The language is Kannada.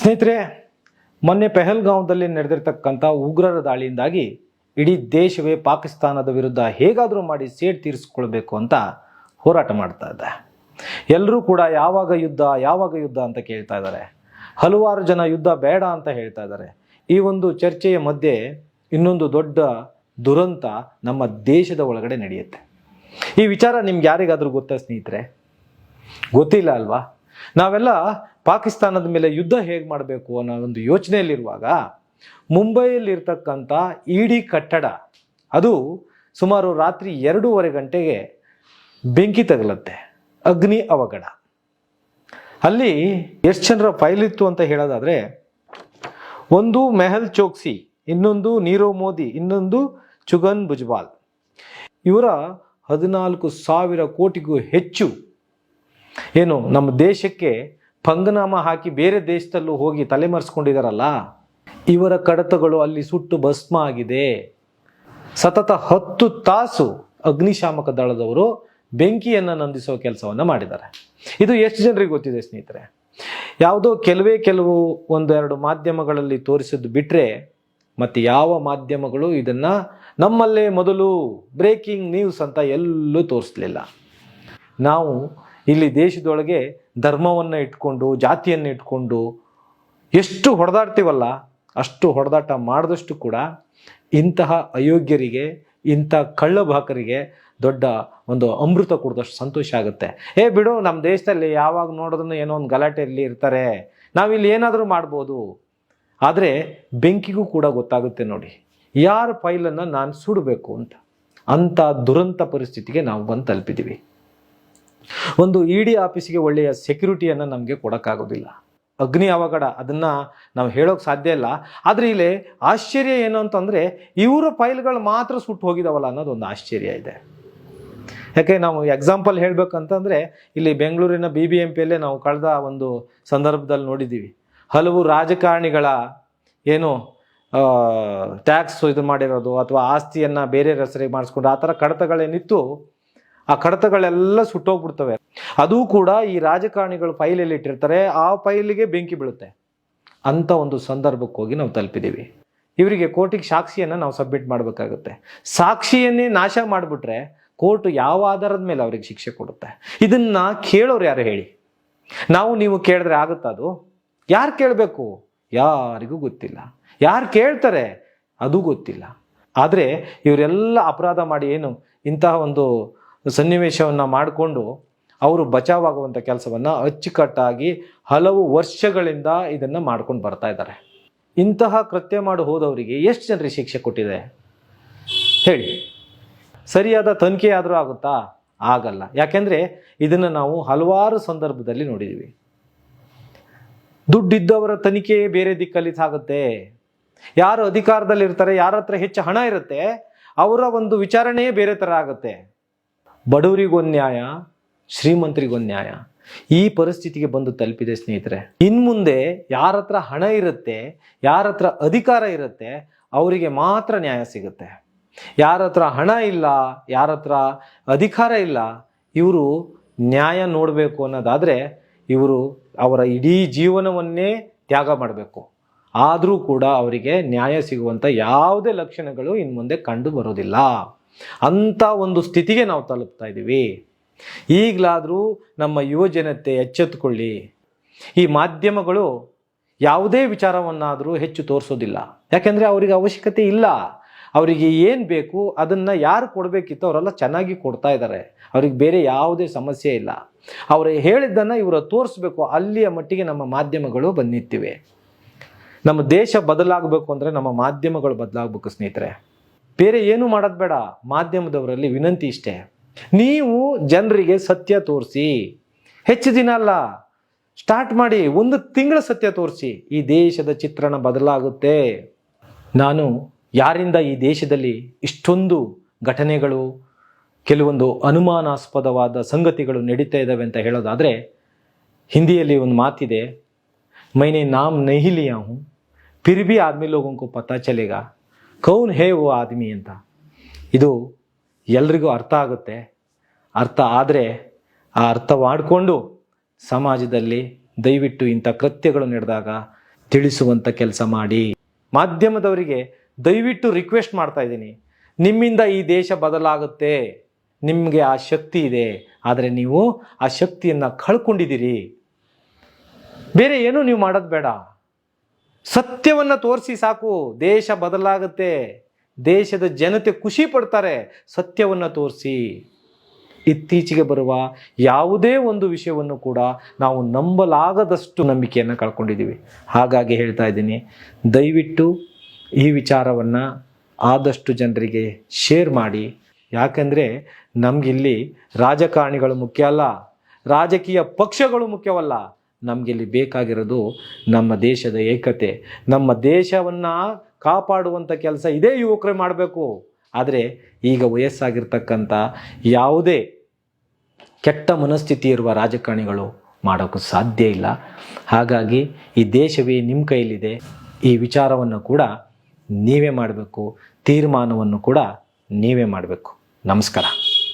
ಸ್ನೇಹಿತರೆ, ಮೊನ್ನೆ ಪೆಹಲ್ಗಾಂವ್ದಲ್ಲಿ ನಡೆದಿರ್ತಕ್ಕಂಥ ಉಗ್ರರ ದಾಳಿಯಿಂದಾಗಿ ಇಡೀ ದೇಶವೇ ಪಾಕಿಸ್ತಾನದ ವಿರುದ್ಧ ಹೇಗಾದರೂ ಮಾಡಿ ಸೇಡ್ ತೀರಿಸ್ಕೊಳ್ಬೇಕು ಅಂತ ಹೋರಾಟ ಮಾಡ್ತಾ ಇದೆ. ಎಲ್ಲರೂ ಕೂಡ ಯಾವಾಗ ಯುದ್ಧ ಯಾವಾಗ ಯುದ್ಧ ಅಂತ ಕೇಳ್ತಾ ಇದ್ದಾರೆ. ಹಲವಾರು ಜನ ಯುದ್ಧ ಬೇಡ ಅಂತ ಹೇಳ್ತಾ ಇದ್ದಾರೆ. ಈ ಒಂದು ಚರ್ಚೆಯ ಮಧ್ಯೆ ಇನ್ನೊಂದು ದೊಡ್ಡ ದುರಂತ ನಮ್ಮ ದೇಶದ ಒಳಗಡೆ ನಡೆಯುತ್ತೆ. ಈ ವಿಚಾರ ನಿಮ್ಗೆ ಯಾರಿಗಾದರೂ ಗೊತ್ತಾ ಸ್ನೇಹಿತರೆ? ಗೊತ್ತಿಲ್ಲ ಅಲ್ವಾ? ನಾವೆಲ್ಲ ಪಾಕಿಸ್ತಾನದ ಮೇಲೆ ಯುದ್ಧ ಹೇಗೆ ಮಾಡಬೇಕು ಅನ್ನೋ ಒಂದು ಯೋಚನೆಯಲ್ಲಿರುವಾಗ ಮುಂಬೈಯಲ್ಲಿರ್ತಕ್ಕಂಥ ಇಡಿ ಕಟ್ಟಡ, ಅದು ಸುಮಾರು ರಾತ್ರಿ ಎರಡೂವರೆ ಗಂಟೆಗೆ ಬೆಂಕಿ ತಗಲತ್ತೆ, ಅಗ್ನಿ ಅವಘಡ. ಅಲ್ಲಿ ಎಷ್ಟು ಜನರ ಫೈಲ್ ಇತ್ತು ಅಂತ ಹೇಳೋದಾದರೆ, ಒಂದು ಮೆಹಲ್ ಚೋಕ್ಸಿ, ಇನ್ನೊಂದು ನೀರವ್ ಮೋದಿ, ಇನ್ನೊಂದು ಚುಗನ್ ಭುಜ್ಬಾಲ್ ಇವರ ಹದಿನಾಲ್ಕು ಸಾವಿರ ಕೋಟಿಗೂ ಹೆಚ್ಚು, ಏನು, ನಮ್ಮ ದೇಶಕ್ಕೆ ಪಂಗನಾಮ ಹಾಕಿ ಬೇರೆ ದೇಶದಲ್ಲೂ ಹೋಗಿ ತಲೆಮರೆಸ್ಕೊಂಡಿದ್ದಾರಲ್ಲ ಇವರ ಕಡತಗಳು ಅಲ್ಲಿ ಸುಟ್ಟು ಭಸ್ಮ ಆಗಿದೆ. ಸತತ ಹತ್ತು ತಾಸು ಅಗ್ನಿಶಾಮಕ ದಳದವರು ಬೆಂಕಿಯನ್ನು ನಂದಿಸುವ ಕೆಲಸವನ್ನು ಮಾಡಿದ್ದಾರೆ. ಇದು ಎಷ್ಟು ಜನರಿಗೆ ಗೊತ್ತಿದೆ ಸ್ನೇಹಿತರೆ? ಯಾವುದೋ ಕೆಲವೇ ಕೆಲವು ಒಂದೆರಡು ಮಾಧ್ಯಮಗಳಲ್ಲಿ ತೋರಿಸಿದ್ದು ಬಿಟ್ಟರೆ ಮತ್ತು ಯಾವ ಮಾಧ್ಯಮಗಳು ಇದನ್ನು ನಮ್ಮಲ್ಲೇ ಮೊದಲು ಬ್ರೇಕಿಂಗ್ ನ್ಯೂಸ್ ಅಂತ ಎಲ್ಲೂ ತೋರಿಸ್ಲಿಲ್ಲ. ನಾವು ಇಲ್ಲಿ ದೇಶದೊಳಗೆ ಧರ್ಮವನ್ನು ಇಟ್ಕೊಂಡು, ಜಾತಿಯನ್ನು ಇಟ್ಕೊಂಡು ಎಷ್ಟು ಹೊಡೆದಾಡ್ತೀವಲ್ಲ, ಅಷ್ಟು ಹೊಡೆದಾಟ ಮಾಡಿದಷ್ಟು ಕೂಡ ಇಂತಹ ಅಯೋಗ್ಯರಿಗೆ, ಇಂಥ ಕಳ್ಳಭಾಕರಿಗೆ ದೊಡ್ಡ ಒಂದು ಅಮೃತ ಕುಡ್ದಷ್ಟು ಸಂತೋಷ ಆಗುತ್ತೆ. ಏ ಬಿಡು ನಮ್ಮ ದೇಶದಲ್ಲಿ ಯಾವಾಗ ನೋಡಿದ್ರೂ ಏನೋ ಒಂದು ಗಲಾಟೆಯಲ್ಲಿ ಇರ್ತಾರೆ. ನಾವಿಲ್ಲಿ ಏನಾದರೂ ಮಾಡ್ಬೋದು. ಆದರೆ ಬೆಂಕಿಗೂ ಕೂಡ ಗೊತ್ತಾಗುತ್ತೆ ನೋಡಿ. ಯಾರ ಫೈಲನ್ನು ನಾನು ಸುಡಬೇಕು ಅಂತ? ಅಂಥ ದುರಂತ ಪರಿಸ್ಥಿತಿಗೆ ನಾವು ಬಂದು ತಲುಪಿದ್ದೀವಿ ಒಂದು ಇ ಡಿ ಆಫೀಸಿಗೆ ಒಳ್ಳೆಯ ಸೆಕ್ಯೂರಿಟಿಯನ್ನು ನಮಗೆ ಕೊಡೋಕ್ಕಾಗೋದಿಲ್ಲ. ಅಗ್ನಿ ಅವಘಡ, ಅದನ್ನು ನಾವು ಹೇಳೋಕೆ ಸಾಧ್ಯ ಇಲ್ಲ. ಆದರೆ ಇಲ್ಲಿ ಆಶ್ಚರ್ಯ ಏನು ಅಂತಂದರೆ ಇವರ ಫೈಲ್ಗಳು ಮಾತ್ರ ಸುಟ್ಟು ಹೋಗಿದಾವಲ್ಲ ಅನ್ನೋದು ಒಂದು ಆಶ್ಚರ್ಯ ಇದೆ. ಯಾಕೆ ನಾವು ಎಕ್ಸಾಂಪಲ್ ಹೇಳಬೇಕಂತಂದರೆ ಇಲ್ಲಿ ಬೆಂಗಳೂರಿನ ಬಿ ಬಿ ಎಂ ಪಿಯಲ್ಲೇ ನಾವು ಕಳೆದ ಒಂದು ಸಂದರ್ಭದಲ್ಲಿ ನೋಡಿದ್ದೀವಿ ಹಲವು ರಾಜಕಾರಣಿಗಳ ಏನು ಟ್ಯಾಕ್ಸ್ ಇದು ಮಾಡಿರೋದು ಅಥವಾ ಆಸ್ತಿಯನ್ನು ಬೇರೆ ಹೆಸರಿಗೆ ಮಾಡಿಸ್ಕೊಂಡು ಆ ಥರ ಕಡತಗಳೇನಿತ್ತು ಆ ಕಡತಗಳೆಲ್ಲ ಸುಟ್ಟೋಗ್ಬಿಡ್ತವೆ. ಅದು ಕೂಡ ಈ ರಾಜಕಾರಣಿಗಳು ಫೈಲಲ್ಲಿ ಇಟ್ಟಿರ್ತಾರೆ. ಆ ಫೈಲಿಗೆ ಬೆಂಕಿ ಬೀಳುತ್ತೆ. ಅಂತ ಒಂದು ಸಂದರ್ಭಕ್ಕೆ ಹೋಗಿ ನಾವು ತಲುಪಿದ್ದೀವಿ. ಇವರಿಗೆ ಕೋರ್ಟಿಗೆ ಸಾಕ್ಷಿಯನ್ನು ನಾವು ಸಬ್ಮಿಟ್ ಮಾಡಬೇಕಾಗುತ್ತೆ. ಸಾಕ್ಷಿಯನ್ನೇ ನಾಶ ಮಾಡಿಬಿಟ್ರೆ ಕೋರ್ಟ್ ಯಾವ ಆಧಾರದ ಮೇಲೆ ಅವ್ರಿಗೆ ಶಿಕ್ಷೆ ಕೊಡುತ್ತೆ? ಇದನ್ನ ಕೇಳೋರು ಯಾರು ಹೇಳಿ? ನಾವು ನೀವು ಕೇಳಿದ್ರೆ ಆಗುತ್ತಾ ಅದು? ಯಾರು ಕೇಳಬೇಕು? ಯಾರಿಗೂ ಗೊತ್ತಿಲ್ಲ. ಯಾರು ಕೇಳ್ತಾರೆ? ಅದು ಗೊತ್ತಿಲ್ಲ. ಆದರೆ ಇವರೆಲ್ಲ ಅಪರಾಧ ಮಾಡಿ ಏನು ಇಂತಹ ಒಂದು ಸನ್ನಿವೇಶವನ್ನು ಮಾಡಿಕೊಂಡು ಅವರು ಬಚಾವಾಗುವಂಥ ಕೆಲಸವನ್ನು ಅಚ್ಚುಕಟ್ಟಾಗಿ ಹಲವು ವರ್ಷಗಳಿಂದ ಇದನ್ನು ಮಾಡ್ಕೊಂಡು ಬರ್ತಾ ಇದ್ದಾರೆ. ಇಂತಹ ಕೃತ್ಯ ಮಾಡಿ ಹೋದವರಿಗೆ ಎಷ್ಟು ಜನರಿಗೆ ಶಿಕ್ಷೆ ಕೊಟ್ಟಿದೆ? ಹೇಳಿ. ಸರಿಯಾದ ತನಿಖೆ ಆದರೂ ಆಗುತ್ತಾ? ಆಗಲ್ಲ. ಯಾಕೆಂದರೆ ಇದನ್ನು ನಾವು ಹಲವಾರು ಸಂದರ್ಭದಲ್ಲಿ ನೋಡಿದ್ದೀವಿ ದುಡ್ಡಿದ್ದವರ ತನಿಖೆ ಬೇರೆ ದಿಕ್ಕಲ್ಲಿ ಸಾಗುತ್ತೆ. ಯಾರು ಅಧಿಕಾರದಲ್ಲಿರ್ತಾರೆ, ಯಾರ ಹತ್ರ ಹೆಚ್ಚು ಹಣ ಇರುತ್ತೆ, ಅವರ ಒಂದು ವಿಚಾರಣೆಯೇ ಬೇರೆ ಥರ ಆಗುತ್ತೆ. ಬಡವರಿಗೊಂದು ನ್ಯಾಯ, ಶ್ರೀಮಂತರಿಗೊಂದು ನ್ಯಾಯ. ಈ ಪರಿಸ್ಥಿತಿಗೆ ಬಂದು ತಲುಪಿದೆ ಸ್ನೇಹಿತರೆ. ಇನ್ನು ಮುಂದೆ ಯಾರ ಹತ್ರ ಹಣ ಇರುತ್ತೆ, ಯಾರ ಹತ್ರ ಅಧಿಕಾರ ಇರುತ್ತೆ, ಅವರಿಗೆ ಮಾತ್ರ ನ್ಯಾಯ ಸಿಗುತ್ತೆ. ಯಾರ ಹತ್ರ ಹಣ ಇಲ್ಲ, ಯಾರ ಹತ್ರ ಅಧಿಕಾರ ಇಲ್ಲ, ಇವರು ನ್ಯಾಯ ನೋಡಬೇಕು ಅನ್ನೋದಾದರೆ ಇವರು ಅವರ ಇಡೀ ಜೀವನವನ್ನೇ ತ್ಯಾಗ ಮಾಡಬೇಕು. ಆದರೂ ಕೂಡ ಅವರಿಗೆ ನ್ಯಾಯ ಸಿಗುವಂಥ ಯಾವುದೇ ಲಕ್ಷಣಗಳು ಇನ್ನು ಮುಂದೆ ಕಂಡು ಬರೋದಿಲ್ಲ. ಅಂಥ ಒಂದು ಸ್ಥಿತಿಗೆ ನಾವು ತಲುಪ್ತಾ ಇದ್ದೀವಿ. ಈಗಲಾದರೂ ನಮ್ಮ ಯುವಜನತೆ ಎಚ್ಚೆತ್ತುಕೊಳ್ಳಿ. ಈ ಮಾಧ್ಯಮಗಳು ಯಾವುದೇ ವಿಚಾರವನ್ನಾದರೂ ಹೆಚ್ಚು ತೋರಿಸೋದಿಲ್ಲ. ಯಾಕೆಂದರೆ ಅವರಿಗೆ ಅವಶ್ಯಕತೆ ಇಲ್ಲ. ಅವರಿಗೆ ಏನು ಬೇಕು ಅದನ್ನು ಯಾರು ಕೊಡಬೇಕಿತ್ತು ಅವರೆಲ್ಲ ಚೆನ್ನಾಗಿ ಕೊಡ್ತಾ ಇದ್ದಾರೆ. ಅವ್ರಿಗೆ ಬೇರೆ ಯಾವುದೇ ಸಮಸ್ಯೆ ಇಲ್ಲ. ಅವರು ಹೇಳಿದ್ದನ್ನು ಇವರು ತೋರಿಸ್ಬೇಕು ಅಲ್ಲಿಯ ಮಟ್ಟಿಗೆ ನಮ್ಮ ಮಾಧ್ಯಮಗಳು ಬಂದಿತ್ತಿವೆ ನಮ್ಮ ದೇಶ ಬದಲಾಗಬೇಕು ಅಂದರೆ ನಮ್ಮ ಮಾಧ್ಯಮಗಳು ಬದಲಾಗಬೇಕು ಸ್ನೇಹಿತರೆ. ಬೇರೆ ಏನು ಮಾಡೋದು ಬೇಡ ಮಾಧ್ಯಮದವರಲ್ಲಿ ವಿನಂತಿ ಇಷ್ಟೇ ನೀವು ಜನರಿಗೆ ಸತ್ಯ ತೋರಿಸಿ ಹೆಚ್ಚು ದಿನ ಅಲ್ಲ ಸ್ಟಾರ್ಟ್ ಮಾಡಿ ಒಂದು ತಿಂಗಳ ಸತ್ಯ ತೋರಿಸಿ ಈ ದೇಶದ ಚಿತ್ರಣ ಬದಲಾಗುತ್ತೆ ನಾನು ಯಾರಿಂದ ಈ ದೇಶದಲ್ಲಿ ಇಷ್ಟೊಂದು ಘಟನೆಗಳು ಕೆಲವೊಂದು ಅನುಮಾನಾಸ್ಪದವಾದ ಸಂಗತಿಗಳು ನಡೀತಾ ಇದ್ದಾವೆ ಅಂತ ಹೇಳೋದಾದರೆ ಹಿಂದಿಯಲ್ಲಿ ಒಂದು ಮಾತಿದೆ ಮೈನೆ ನಾಮ್ ನಹಿ ಲಿಯಾ ಹೂँ फिर भी आदमी लोगों को पता चलेगा ಕೌನ್ ಹೇ ಓ ಆದ್ಮಿ ಅಂತ. ಇದು ಎಲ್ರಿಗೂ ಅರ್ಥ ಆಗುತ್ತೆ. ಅರ್ಥ ಆದರೆ ಆ ಅರ್ಥ ಮಾಡಿಕೊಂಡು ಸಮಾಜದಲ್ಲಿ ದಯವಿಟ್ಟು ಇಂಥ ಕೃತ್ಯಗಳು ನಡೆದಾಗ ತಿಳಿಸುವಂಥ ಕೆಲಸ ಮಾಡಿ. ಮಾಧ್ಯಮದವರಿಗೆ ದಯವಿಟ್ಟು ರಿಕ್ವೆಸ್ಟ್ ಮಾಡ್ತಾ ಇದ್ದೀನಿ. ನಿಮ್ಮಿಂದ ಈ ದೇಶ ಬದಲಾಗುತ್ತೆ. ನಿಮಗೆ ಆ ಶಕ್ತಿ ಇದೆ. ಆದರೆ ನೀವು ಆ ಶಕ್ತಿಯನ್ನು ಕಳ್ಕೊಂಡಿದ್ದೀರಿ. ಬೇರೆ ಏನೂ ನೀವು ಮಾಡೋದು ಬೇಡ. ಸತ್ಯವನ್ನು ತೋರಿಸಿ ಸಾಕು, ದೇಶ ಬದಲಾಗುತ್ತೆ, ದೇಶದ ಜನತೆ ಖುಷಿ ಪಡ್ತಾರೆ, ಸತ್ಯವನ್ನು ತೋರಿಸಿ. ಇತ್ತೀಚೆಗೆ ಬರುವ ಯಾವುದೇ ಒಂದು ವಿಷಯವನ್ನು ಕೂಡ ನಾವು ನಂಬಲಾಗದಷ್ಟು ನಂಬಿಕೆಯನ್ನು ಕಳ್ಕೊಂಡಿದ್ದೀವಿ. ಹಾಗಾಗಿ ಹೇಳ್ತಾ ಇದ್ದೀನಿ, ದಯವಿಟ್ಟು ಈ ವಿಚಾರವನ್ನು ಆದಷ್ಟು ಜನರಿಗೆ ಶೇರ್ ಮಾಡಿ. ಯಾಕಂದರೆ ನಮಗಿಲ್ಲಿ ರಾಜಕಾರಣಿಗಳು ಮುಖ್ಯ ಅಲ್ಲ, ರಾಜಕೀಯ ಪಕ್ಷಗಳು ಮುಖ್ಯವಲ್ಲ. ನಮಗಿಲ್ಲಿ ಬೇಕಾಗಿರೋದು ನಮ್ಮ ದೇಶದ ಏಕತೆ. ನಮ್ಮ ದೇಶವನ್ನು ಕಾಪಾಡುವಂಥ ಕೆಲಸ ಇದೇ ಯುವಕರೇ ಮಾಡಬೇಕು. ಆದರೆ ಈಗ ವಯಸ್ಸಾಗಿರ್ತಕ್ಕಂಥ ಯಾವುದೇ ಕೆಟ್ಟ ಮನಸ್ಥಿತಿ ಇರುವ ರಾಜಕಾರಣಿಗಳು ಮಾಡೋಕ್ಕೂ ಸಾಧ್ಯ ಇಲ್ಲ. ಹಾಗಾಗಿ ಈ ದೇಶವೇ ನಿಮ್ಮ ಕೈಲಿದೆ. ಈ ವಿಚಾರವನ್ನು ಕೂಡ ನೀವೇ ಮಾಡಬೇಕು. ತೀರ್ಮಾನವನ್ನು ಕೂಡ ನೀವೇ ಮಾಡಬೇಕು. ನಮಸ್ಕಾರ.